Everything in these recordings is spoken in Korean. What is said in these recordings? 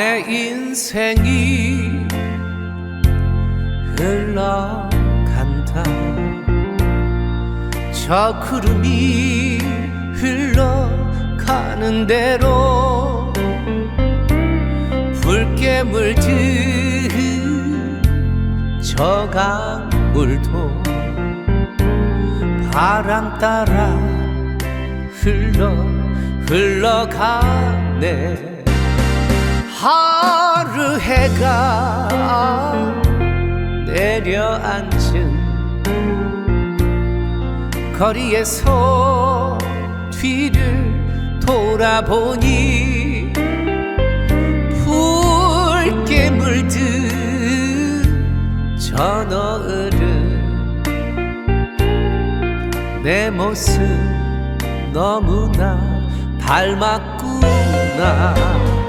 내 인생이 흘러간다. 저 구름이 흘러가는 대로 붉게 물든 저 강물도 바람 따라 흘러 흘러가네. 하루 해가 내려앉은 거리에서 뒤를 돌아보니 붉게 물든 저 너을은 내 모습 너무나 닮았구나. 내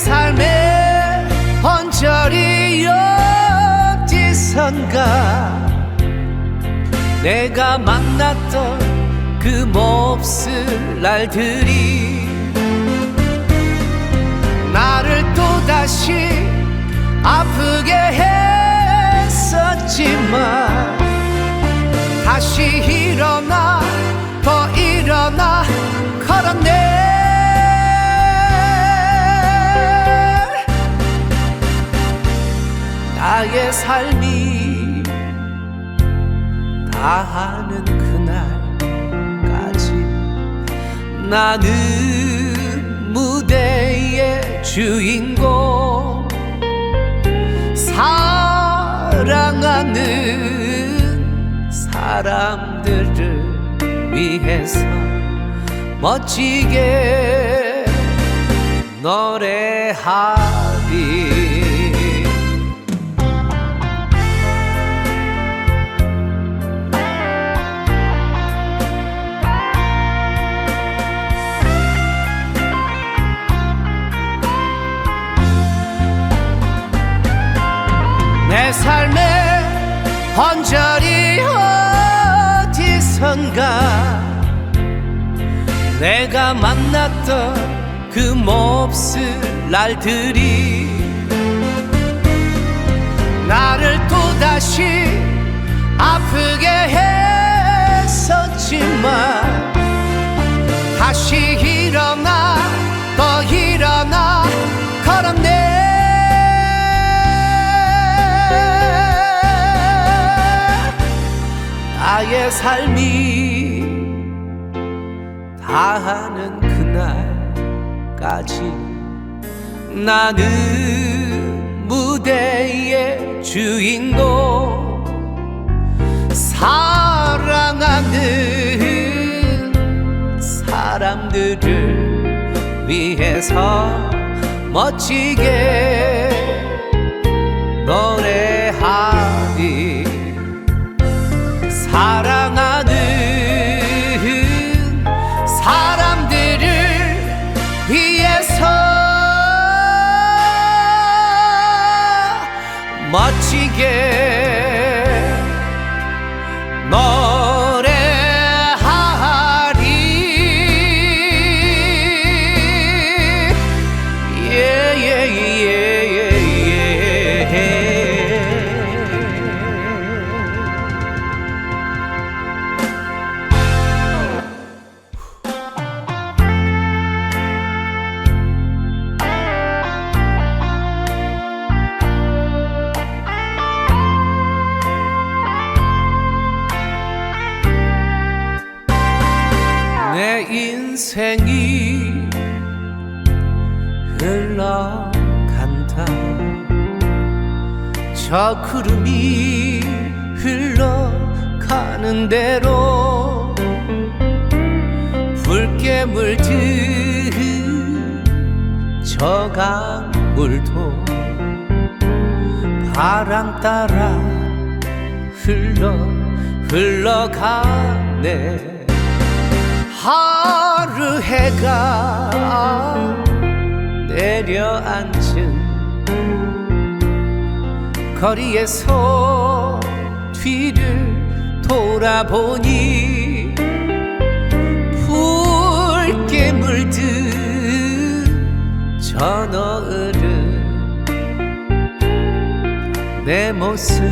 삶의 언저리 어디선가. 내가 만났던 그 몹쓸 날들이 나를 또다시 아프게 했었지만 다시 일어나 더 일어나 걸었네 나의 삶이 다하는 그날까지 나는 무대의 주인공 사랑하는 사람들을 위해서 멋지게 노래하 언저리 어디선가 내가 만났던 그 몹쓸 날들이 나를 또다시 아프게 했었지만 다시 일어나 더 일어나 걸었네 삶이 다하는 그날까지 나는 무대의 주인공 사랑하는 사람들을 위해서 멋지게 저 구름이 흘러가는 대로 붉게 물든 저 강물도 바람 따라 흘러 흘러가네. 하루 해가 내려앉 거리에서 뒤를 돌아보니 붉게 물든 저 너을은 내 모습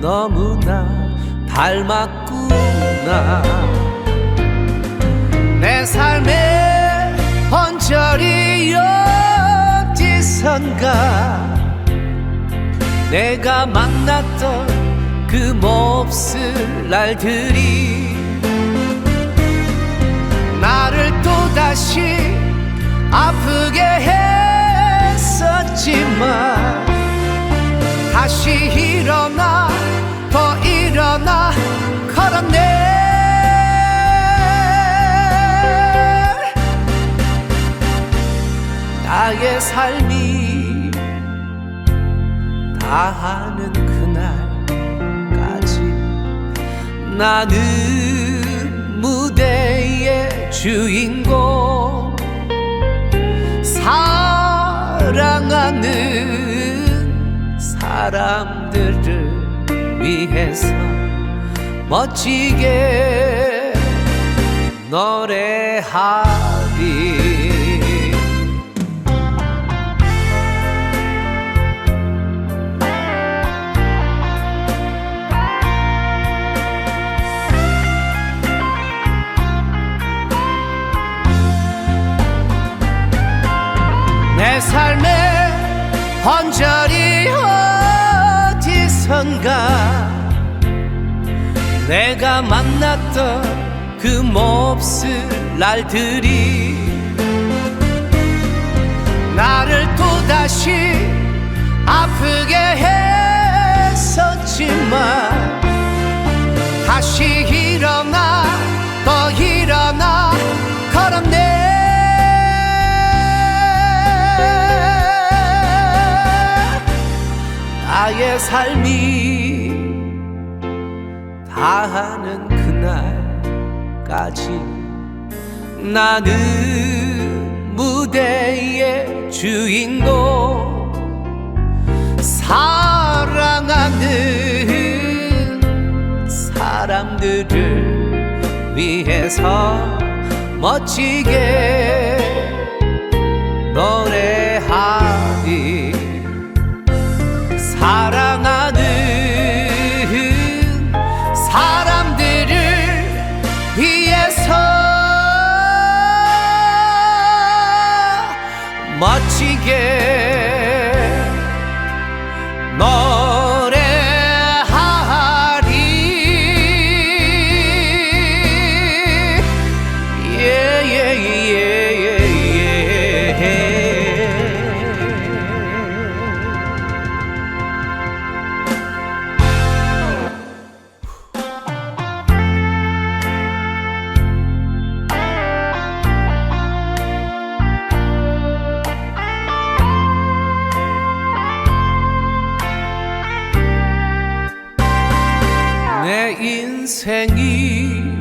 너무나 닮았구나. 내 삶의 언저리 어디선가 내가 만났던 그 몹쓸 날들이 나를 또다시 아프게 했었지만 다시 일어나 더 일어나 걸었네. 나의 삶이 다하는 그날까지 나는 무대의 주인공 사랑하는 사람들을 위해서 멋지게 노래하 언저리 어디선가 내가 만났던 그 몹쓸 날들이 나를 또다시 나의 삶이 다하는 그날까지 나는 무대의 주인공 사랑하는 사람들을 위해서 멋지게 멋지 인생이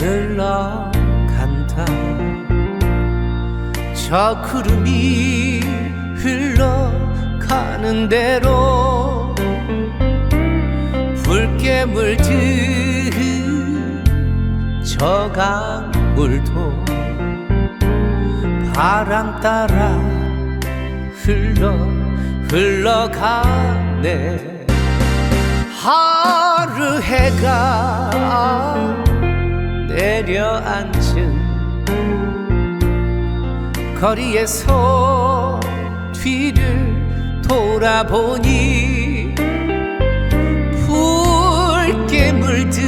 흘러간다. 저 구름이 흘러가는 대로 붉게 물든 저 강물도 바람 따라 흘러 흘러가네 하루 해가 내려앉은 거리에서 뒤를 돌아보니 붉게 물든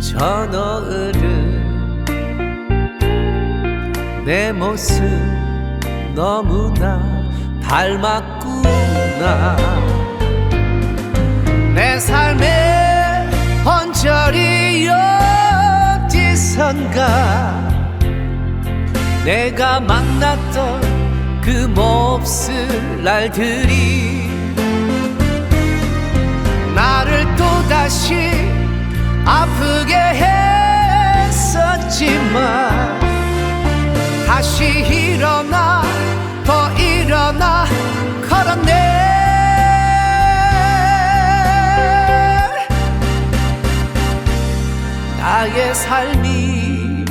저 너을은 내 모습 너무나 닮았구나 내 삶의 언저리 어디선가 내가 만났던 그 몹쓸 날들이 나를 또다시 아프게 했었지만 다시 일어나 더 일어나 걸었네 나의 삶이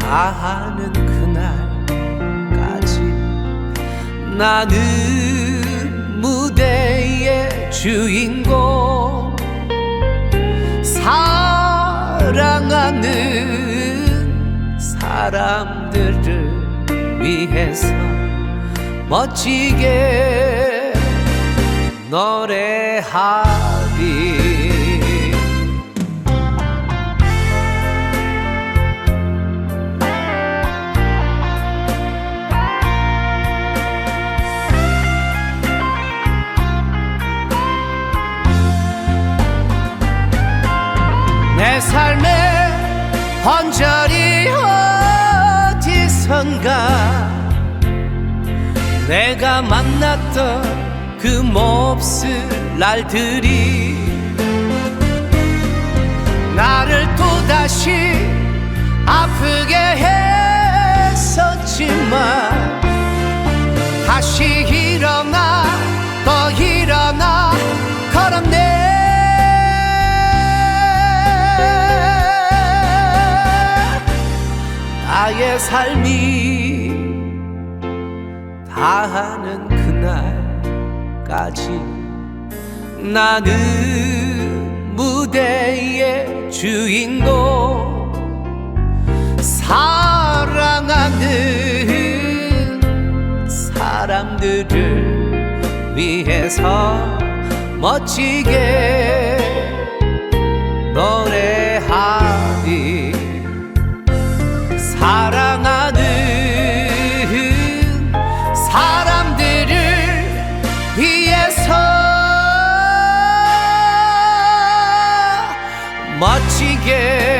다하는 그날까지 나는 무대의 주인공 사랑하는 사람들을 위해서 멋지게 노래하 번절이 어디선가 내가 만났던 그 몹쓸 날들이 나를 또다시 아프게 했었지만 다시 일어나 또 일어나 걸었네 삶이 다하는 그날까지 나는 무대의 주인공 사랑하는 사람들을 위해서 멋지게 again.